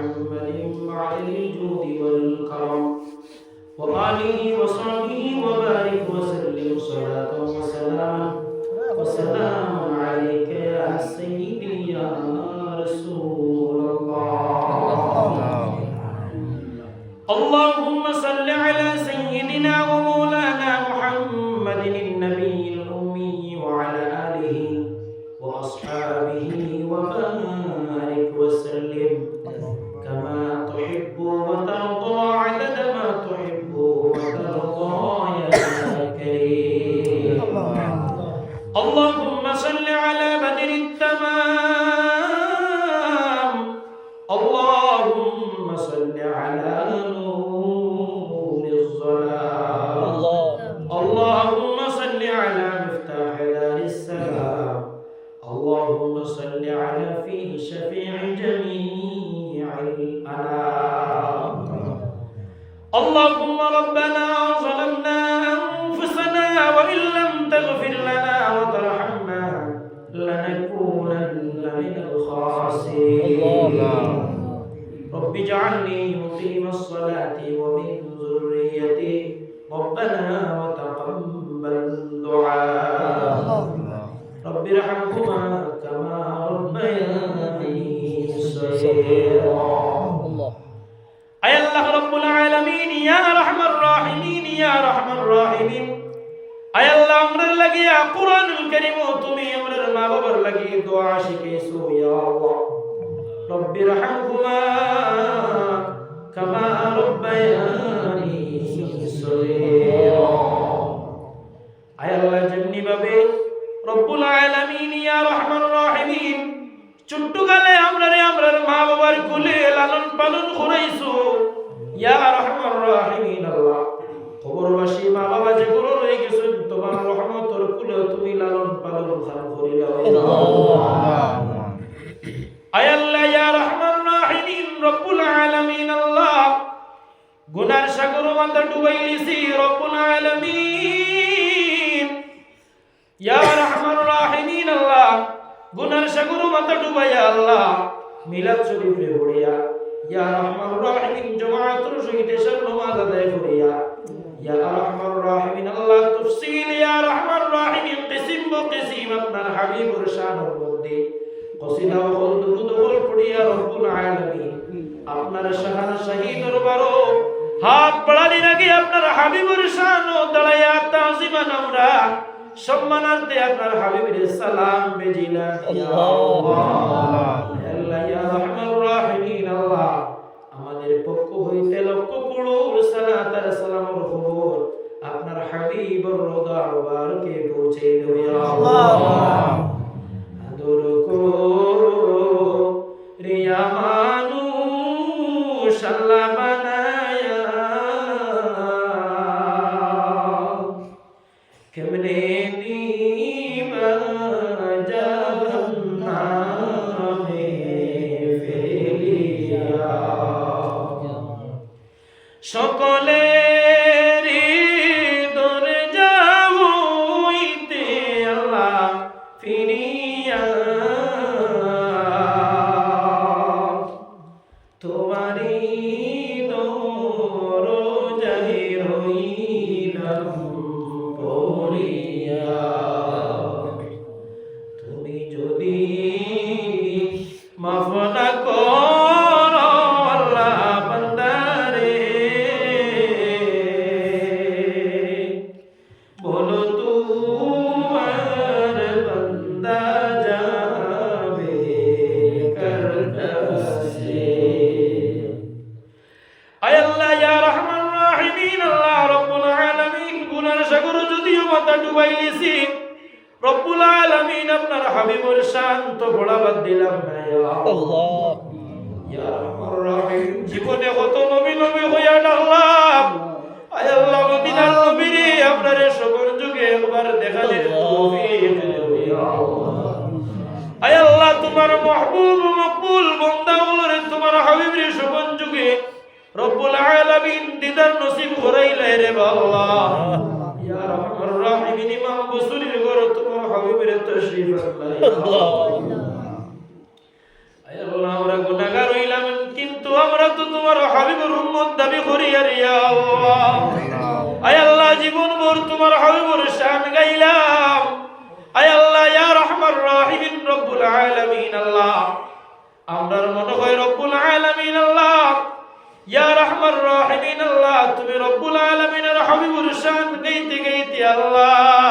محمد وعلى الجود والكرم. وآله وصحبه وبارك وسلم صلاة وسلام. وسلام عليك يا سيدي يا رسول الله. اللهم صل على سيدنا رب اجعلني مقيم الصلاة ومن ذريتي ربنا وتقبل دعاء رب ارحمهما كما ربياني صغيرا আয় আল্লাহ রব্বুল আলামিন ইয়া আরহামার রাহিমিন ইয়া আরহামার রাহিমিন আয় আল্লাহ আমরার লাগি কোরআনুল কারীম তুমি আমরার মা বাবার লাগি দোয়া শিখাইছো ইয়া আল্লাহ রব্বির রহমহুমা কামা রব্বায়ানি সগীরা আয় আল্লাহ যেমনি ভাবে রব্বুল আলামিন ইয়া রহমান রহিমিন ছোট্ট কালে আমরা রে আমরার মা বাবার কোলে লালন পালন করাইছো। ইয়া রহমান রহিমিন আল্লাহ খবরবাসী মা বাবা যে গুলো রয়ে গেছে তোমার রহমতর কুলে তুমি লালন পালন খান করিলাও। আয় আল্লাহ, ইয়া রহমান রহিমিন, রব্বুল আলামিন, আল্লাহ। গুনার সাগর মাথা ডুবাইলিছি রব্বুল আলামিন। ইয়া রহমান রাহিমিন, আল্লাহ। গুনার সাগর মাথা ডুবাইয়া, আল্লাহ। মিলাদ শরীফে পড়িয়া, ইয়া রহমান রাহিমিন জামাআতুর সহিত নামাজ আদায় করিয়া, ইয়া রহমান রাহিমিন, আল্লাহ, তাফসীল, ইয়া রহমান রাহিমিন, কিসিম ব কিসিম আপনার হাবিবুর শানের মধ্যে কসিদা ও কল দুরুদ কল পড়িয়া রব্বুল আলামিন। আপনার শাহান শাহী দরবারও হাত বাড়ালির আগে আপনার হাবিবুর শান ও দাঁড়াইয়া তাজিমান আমরা সম্মানার্থে আপনার হাবিবের সালাম বেজিলা আমাদের পক্ষ হইতে লক্ষ করুন সালাত সালামের খবর আপনার হাবিবর রোদা মুবারকে পৌঁছে দেও আল্লাহ রিয়া মানুষ আল্লাহ রইলাম পড়িয়া তশরিফ আল্লাহ আল্লাহ জীবন ভর আল্লাহ তুমি রব্বুল আলামিনের হাবিবুর শান গাইতে গাইতে আল্লাহ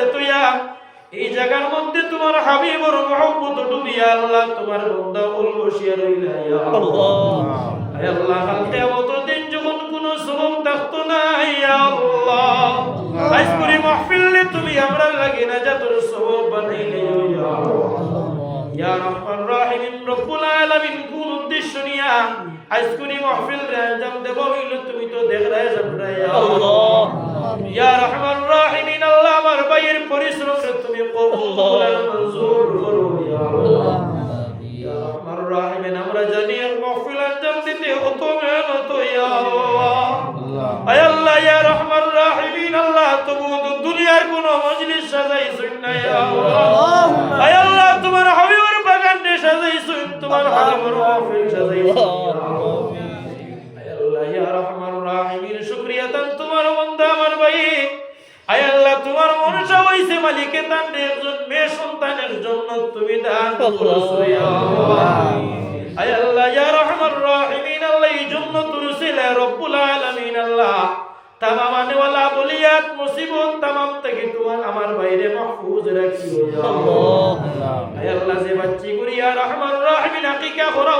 বিছানার তুইয়া এই জায়গার মধ্যে তোমার হাবিবর মহব্বত ডুবিয়া আল্লাহ তোমার বন্দা হল বসিয়া রইলা আল্লাহ। দিন যখন কোন সবব থাকতো না ইয়া আল্লাহ। আজ করে মাহফিলে তুমি আমরা লাগি না যাতর সবব বানাইলে ইয়া আল্লাহ। ইয়া রহমান রাহিম রব্বুল আলামিন কোন উদ্দেশ্য নিয়া আজ করে মাহফিল রে আঞ্জাম দেব হইল তুমি তো দেখ রায় ইয়া আল্লাহ। আমরা জানি আর মাহফিল আঞ্জাম কত ইয়া আল্লাহ আয় আল্লাহ ইয়া রহমান রাহিমিন আল্লাহ তবু দুনিয়ার কোন মজলিস সাজাইছেন না ইয়া আল্লাহ আয় তোমার হাবিবের বাগানে সাজাইছেন তোমার হাবিবের মাহফিল ইয়া জন্য তুমি দান করছ ইয়া আয় আল্লাহ ইয়া রহমান তামাম আনেওয়ালা বলিয়াত মুসিবত তামাম থেকে তোমার আমার বাইরে মাহফুজ রাখিও ইয়া আল্লাহ আয় আল্লাহ যে বাচ্চি গুরি ইয়া রহমান রাহিমিন হাকিকা করা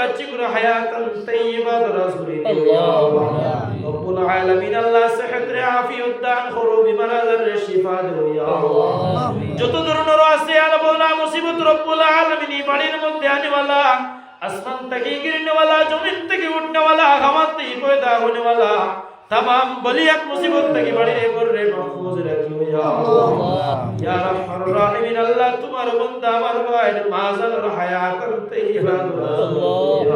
বাচ্চি গুলো হায়াতান তাইয়্যিবা রাসূলি আল্লাহ রব্বুল আলামিন আল্লাহ সেহেত্রে আফিয়ত দান করো বিমানাজারের শিফা দেও ইয়া আল্লাহ। যত ধরনের আছে আর মুসিবত রব্বুল আলামিন বাড়ির মধ্যে আনিওয়ালা আসমান থেকে গিরনেওয়ালা জমিন থেকে উঠনেওয়ালা হাওয়া পয়দা হনেওয়ালা तमाम बलियत मुसीबत থেকে বাড়িয়ে করে মাহফুজ রাখিও ইয়া আল্লাহ। ইয়া রাহমান রাহিমিন আল্লাহ তোমার বান্দা আমার ভাই মাজাল হায়াত করতে ইবাদত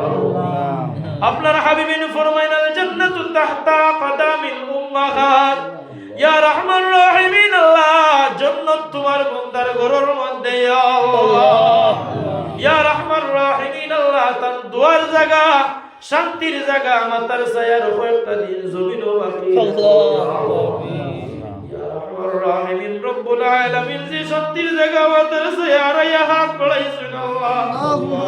আল্লাহ। আপনার হাবিবিন ফরমাইন আল জান্নাতু তাহতা কদামিল উম্মাহাত ইয়া রহমান রহিমিন, আল্লাহ, জান্নাত তোমার বান্দার ঘরের মধ্যে, ইয়া আল্লাহ। ইয়া রহমান রহিমিন, আল্লাহ তান দুয়ার জায়গা, শান্তির জায়গা মাতার ছায়ার কয়েকটা দিন জমিনও বাকি। ইয়া রহমান রব্বুল আলামিন যে শান্তির জায়গা মাতার ছায়ার ইয়া হাত বাড়াইছেন আল্লাহ।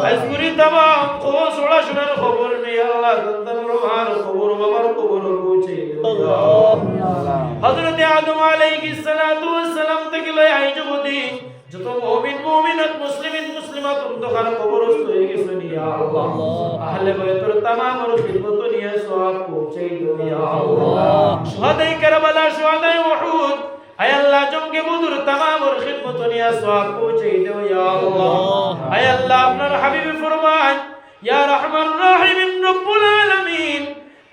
আজকুরি তামাম খবর সোড়া শোনার খবর নেই আল্লাহ গন্দান রোহার খবর বাবার খবর পৌঁছে হযরত আদম আলাইহিস সালাতু ওয়াস সালাম থেকে লয় আই জগতি যত মুমিন মুমিনাত মুসলিমিন মুসলিমাত অন্ধকার কবরস্থ হয়ে গেছে ইয়া আল্লাহ। আহলে বাইতের তামাম খিদমত নিয়ে সওয়াব পৌঁছে দিও ইয়া আল্লাহ। শুহাদায়ে কারবালা শুহাদায়ে খিদমত নিয়ে সওয়াব পৌঁছে দিও ইয়া আল্লাহ। আয় আল্লাহ আপনার হাবিব ফরমান ইয়া রহমান রহিম রব্বুল আলামিন।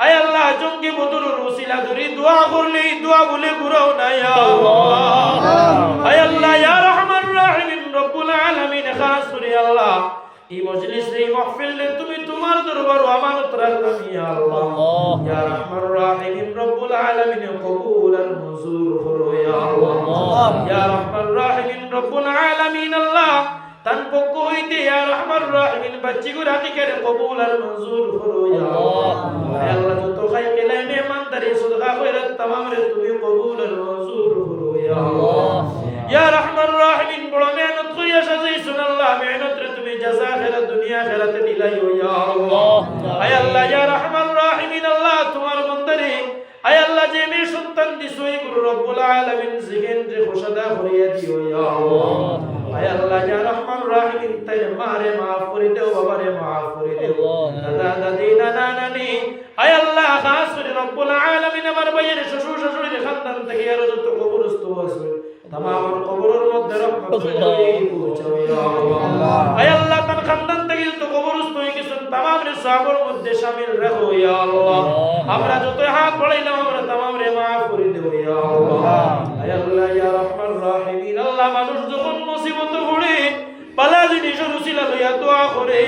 আয় আল্লাহ জঙ্গে বদর ওসিলা ধরে দোয়া করলে দোয়া বলে ঘুরাও না ইয়া আল্লাহ। আয় আল্লাহ ইয়া রহমান রহিম রব্বুল আলামিন খাস করে আল্লাহ। এই মজলিস এই মাহফিল তুমি তোমার দরবার আমানত রাখলাম ইয়া আল্লাহ। ইয়া রহমান রহিম রব্বুল আলামিন কবুল আর করো ইয়া আল্লাহ। ইয়া রহমান রহিম রব্বুল আলামিন আল্লাহ। তান পক্ষ হইতে ইয়া রহমান রহিম বাচ্চি হাকিকারে কবুল আর মনজুর করো ইয়া আল্লাহ। যত খাই কেলাই মেহমানদারি সদকা খয়রাত তামাম রে তুমি কবুল আর মনজুর আলামিন রে করিয়া দিও ইয়া আল্লাহ। আয় আল্লাহ, ইয়া রহমান রহিম তাই মারে করে দেও বাবারে মাফ করে দেও। দাদা, দাদি, নানা, নানি, আয় আল্লাহ রব্বুল আলামিন আমার শ্বশুর খানদান থেকে আরও যত কবরস্থ আছে কবরের মধ্যে পৌঁছাও ইয়া আল্লাহ। আয় আল্লাহ, তার খানদান থেকে যত কবরস্থ হয়ে রে সাহাবার মধ্যে শামিল রাখো ইয়া আল্লাহ। আমরা যত হাত বাড়াইলাম আমরা তামাম রে মাফ করে দেব ইয়া আল্লাহ। আল্লাহ, ইয়া রহমান রাহিমিন। আল্লাহ মানুষ যখন মুসিবত পড়ে পালা জিনিসের করে করে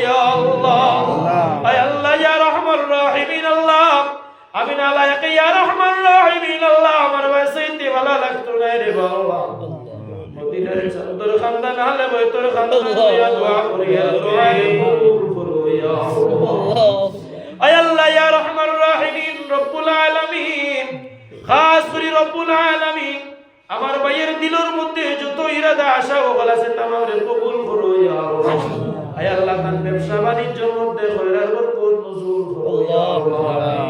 করো রব্বুল আলামিন। আমার ভাইয়ের দিলর মধ্যে যত ইরাদা আশা ও বলা তামারে কবুল করো আয় আল্লাহ তান ব্যবসা বাণিজ্যের মধ্যে খয়রার বরকত নজুর করো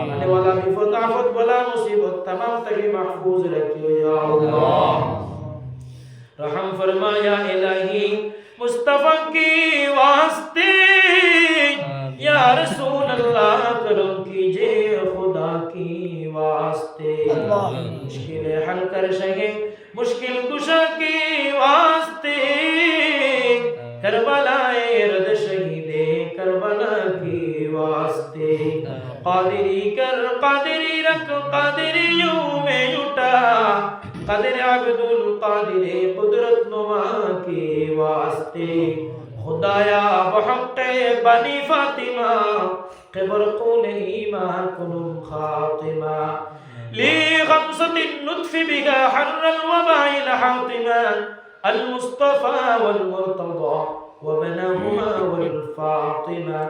মানে ওয়ালা বিপদ আফত বলা মুসিবত তামাম থেকে মাহফুজ রাখিও ইয়া আল্লাহ। वास्ते कादरी कर कादरी रख कादरी यूं में उठा कदर अब्दुल कादिर कुदरत नुमा के वास्ते खुदाया बहक बनी फातिमा कबर कुल ईमा कुनुम खातिमा ली खमसत النطف بها حر الوباء لحاطما المصطفى والمرتضى وبناهما والفاطمة